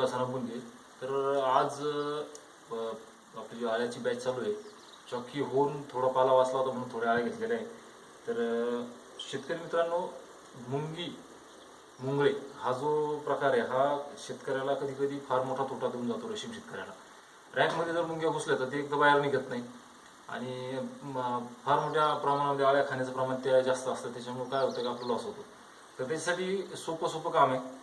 योगासना मुंगे तर आज आपली जी आळ्याची बॅच चालू आहे. चॉकी होऊन थोडा पाला वाचला होता म्हणून थोड्या आळ्या घेतलेल्या आहे. तर शेतकरी मित्रांनो मुंगी मुंगळे हा जो प्रकार आहे हा शेतकऱ्याला कधी कधी फार मोठा तोटा देऊन जातो रेशीम शेतकऱ्याला. रॅकमध्ये जर मुंग्या घुसल्या तर ते एकदा बाहेर निघत नाही. आणि फार मोठ्या प्रमाणामध्ये आळ्या खाण्याचं प्रमाण त्या जास्त असतं. त्याच्यामुळे काय होतं की आपलं लॉस होतो. तर त्याच्यासाठी सोपं सोपं काम आहे.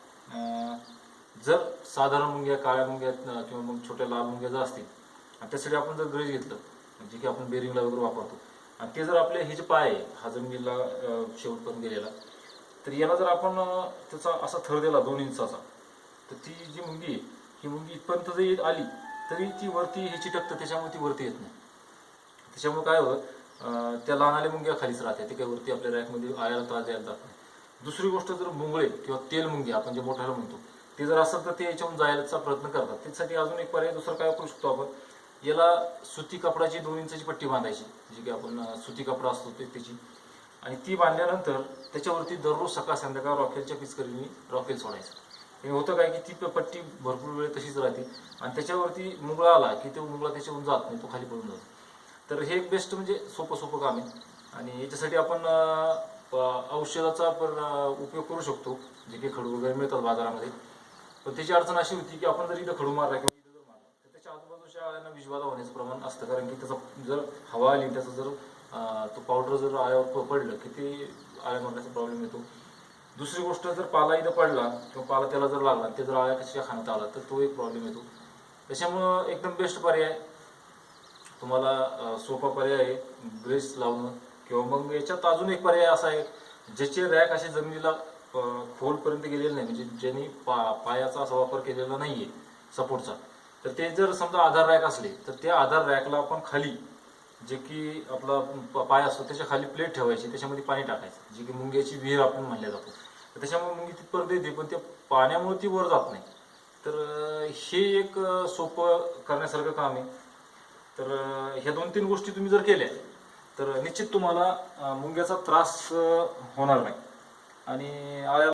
जर साधारण मुंग्या काळ्या मुंग्या किंवा मग छोट्या लाल मुंग्या जर असतील आणि त्यासाठी आपण जर ग्रेज घेतलं जे की आपण बेरिंगला वगैरे वापरतो आणि ते जर आपले हे जे पाय आहे हा जमिनीला शेवटपर्यंत गेलेला तर याला जर आपण त्याचा असा थर दिला दोन इंचाचा तर ती जी मुंगी आहे ही मुंगी इथपर्यंत जरी आली तरी ती वरती हे चिटकतं त्याच्यामुळे ती वरती येत नाही. त्याच्यामुळे काय होतं त्या लहान आल्या मुंग्या खालीच राहते ते काही वरती आपल्या रॅकमध्ये आयाला त्रास द्यायला जात नाही. दुसरी गोष्ट जर मुंगळे किंवा तेल मुंगी आपण जे मोठ्याला म्हणतो ते जर असेल तर ते याच्यावरून जायचा प्रयत्न करतात. त्यासाठी अजून एक पर्याय दुसरं काय करू शकतो आपण? याला सुती कपडाची दोन इंचाची पट्टी बांधायची जी की आपण सुती कपडा असतो ते त्याची. आणि ती बांधल्यानंतर त्याच्यावरती दररोज सकाळ संध्याकाळ रॉकेलच्या पिचकरीने रॉकेल सोडायचं. हे होतं काय की ती प- पट्टी भरपूर वेळ तशीच राहते. आणि त्याच्यावरती मुंगळा आला की तो मुंगळा त्याच्यावरून जात नाही तो खाली पडून जातो. तर हे एक बेस्ट म्हणजे सोपं सोपं काम आहे. आणि याच्यासाठी आपण औषधाचा पण उपयोग करू शकतो जे काही खडू वगैरे मिळतात बाजारामध्ये. पण त्याची अडचण अशी होती की आपण जर इथं खडू मारला किंवा इथं जर मारला तर त्याच्या आजूबाजूच्या आळ्यांना विषबाधा होण्याचं प्रमाण असतं. कारण की त्याचा जर हवा आली त्याचा जर तो पावडर जर आळ्यावर प- पडलं की ते आळ्या मारण्याचा प्रॉब्लेम येतो. दुसरी गोष्ट जर पाला इथं पडला किंवा पाला त्याला जर लागला ते जर आळ्या कशा खाण्यात आला तर तो एक प्रॉब्लेम येतो. त्याच्यामुळं एकदम बेस्ट पर्याय तुम्हाला सोपा पर्याय आहे ब्रेस लावणं. किंवा मग याच्यात अजून एक पर्याय असा आहे ज्याचे रॅक असे जमिनीला खोलपर्यंत गेलेलं नाही. म्हणजे ज्यांनी पा पायाचा असा वापर केलेला नाही आहे सपोर्टचा. तर ते जर समजा आधार रॅक असले तर त्या आधार रॅकला आपण खाली जे की आपला प- पाय असतो त्याच्याखाली प्लेट ठेवायची त्याच्यामध्ये पाणी टाकायचं. जे की मुंग्याची विहीर आपण म्हणल्या जातो. तर त्याच्यामुळे मुंगी तिथपर्यंत येते पण त्या पाण्यामुळे ती वर जात नाही. तर हे एक सोपं करण्यासारखं काम आहे. तर ह्या दोन तीन गोष्टी तुम्ही जर केल्या तर निश्चित तुम्हाला मुंग्याचा त्रास होणार नाही. आणि आळ्या